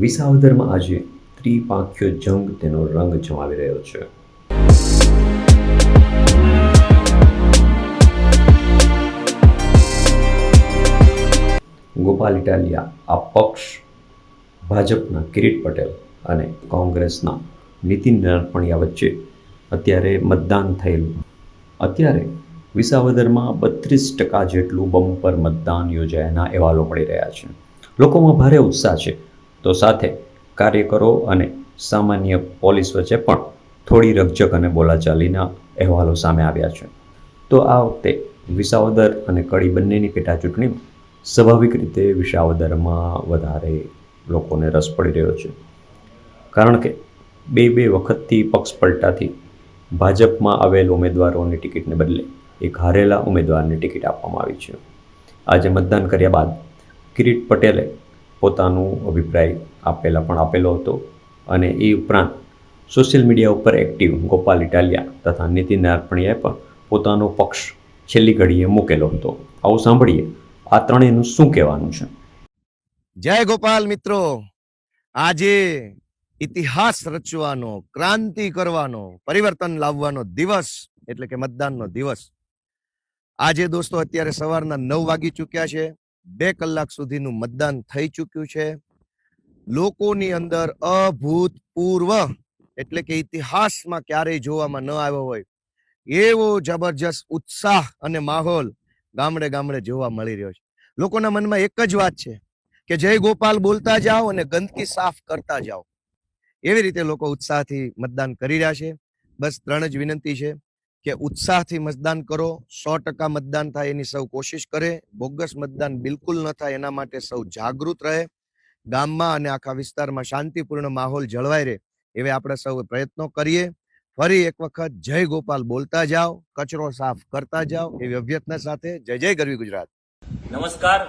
વિસાવદરમાં આજે ત્રિપાખ્યો જંગ તેનો રંગ જમાવી રહ્યો છે. ગોપાલ ઇટાલિયા, આ પક્ષ ભાજપના કિરીટ પટેલ અને કોંગ્રેસના નીતિન નરપણિયા વચ્ચે અત્યારે મતદાન થયેલું. અત્યારે વિસાવદરમાં બત્રીસ ટકા જેટલું બમ્પર મતદાન યોજાયાના અહેવાલો મળી રહ્યા છે. લોકોમાં ભારે ઉત્સાહ છે. તો સાથે કાર્યકરો અને સામાન્ય પોલીસ વચ્ચે પણ થોડી રકઝક અને બોલાચાલીના અહેવાલો સામે આવ્યા છે. તો આ વખતે વિસાવદર અને કડી બંનેની પેટાચૂંટણીમાં સ્વાભાવિક રીતે વિસાવદરમાં વધારે લોકોને રસ પડી રહ્યો છે. કારણ કે બે બે વખતથી પક્ષ પલટાથી ભાજપમાં આવેલ ઉમેદવારોની ટિકિટને બદલે એક હારેલા ઉમેદવારને ટિકિટ આપવામાં આવી છે. આજે મતદાન કર્યા બાદ કિરીટ પટેલે પોતાનું અભિપ્રાય આપેલા પણ આપેલો હતો અને એ ઉપરાંત સોશિયલ મીડિયા ઉપર એક્ટિવ ગોપાલ ઇટાલિયા તથા નીતિન નારપણીયાએ પણ પોતાનો પક્ષ છેલ્લી ઘડીએ મૂકેલો હતો. આવું સાંભળીએ આ ત્રણેયનું શું કહેવાનું છે? જય ગોપાલ મિત્રો! આજે ઇતિહાસ રચવાનો, ક્રાંતિ કરવાનો, પરિવર્તન લાવવાનો દિવસ, એટલે કે મતદાનનો દિવસ. આજે દોસ્તો અત્યારે સવારના નવ વાગી ચૂક્યા છે. બે કલાક સુધીનું મતદાન થઈ ચૂક્યું છે. લોકોની અંદર અભૂતપૂર્વ એટલે કે ઇતિહાસમાં ક્યારેય જોવામાં ન આવ્યો હોય, એવો જબરજસ્ત ઉત્સાહ અને માહોલ ગામડે ગામડે જોવા મળી રહ્યો છે. લોકોના મનમાં એક જ વાત છે કે જય ગોપાલ બોલતા જાઓ અને ગંદકી સાફ કરતા જાઓ. એવી રીતે લોકો ઉત્સાહથી મતદાન કરી રહ્યા છે. બસ ત્રણ જ વિનંતી છે. કે ઉત્સાહથી મતદાન કરો, સો ટકા મતદાન થાય એની સૌ કોશિશ કરે, બોગસ મતદાન બિલકુલ ન થાય એના માટે સૌ જાગૃત રહે, ગામમાં અને આખા વિસ્તારમાં શાંતિપૂર્ણ માહોલ જળવાઈ રહે એવે આપણે સૌ પ્રયત્નો કરીએ. ફરી એક વખત જય ગોપાલ બોલતા જાઓ, કચરો સાફ કરતા જાઓ એવી અભ્યર્થના સાથે જય જય ગરવી ગુજરાત. નમસ્કાર.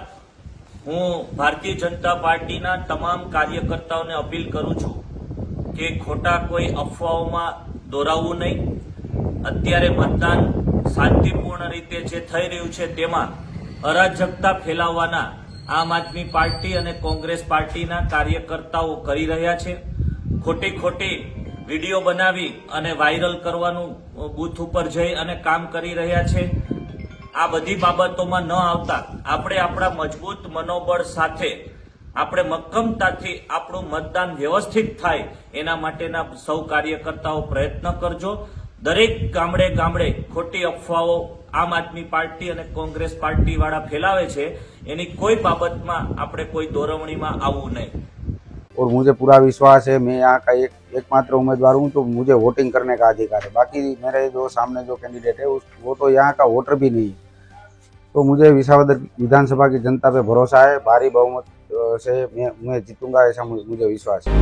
હું ભારતીય જનતા પાર્ટીના તમામ કાર્યકર્તાઓને અપીલ કરું છું કે ખોટા કોઈ અફવાઓમાં દોરાવવું નહીં. અત્યારે મતદાન શાંતિપૂર્ણ રીતે જે થઈ રહ્યું છે તેમાં અરાજકતા ફેલાવવાના આમ આદમી પાર્ટી અને કોંગ્રેસ પાર્ટીના કાર્યકર્તાઓ કરી રહ્યા છે. ખોટી ખોટી વીડિયો બનાવી અને વાયરલ કરવાનું બૂથ ઉપર જઈ અને કામ કરી રહ્યા છે. આ બધી બાબતોમાં ન આવતા આપણે આપણા મજબૂત મનોબળ સાથે આપણે મક્કમતાથી આપણું મતદાન વ્યવસ્થિત થાય એના માટેના સૌ કાર્યકર્તાઓ પ્રયત્ન કરજો. દરેક ગામડે ગામડે ખોટી અફવાઓ આમ આદમી પાર્ટી અને કોંગ્રેસ પાર્ટી વાળા ફેલાવે છે એની કોઈ બાબતમાં આપણે કોઈ દોરવણીમાં આવવું નહીં और मुझे पूरा विश्वास है मैं यहाँ का एक एकमात्र उम्मीदवार हूँ तो मुझे वोटिंग करने का अधिकार है बाकी मेरे जो सामने जो कैंडिडेट है उस वो तो यहाँ का वोटर भी नहीं है तो मुझे विसावदर विधानसभा की जनता पे भरोसा है भारी बहुमत अ, से मैं मैं जीतूंगा ऐसा मुझे मुझे विश्वास है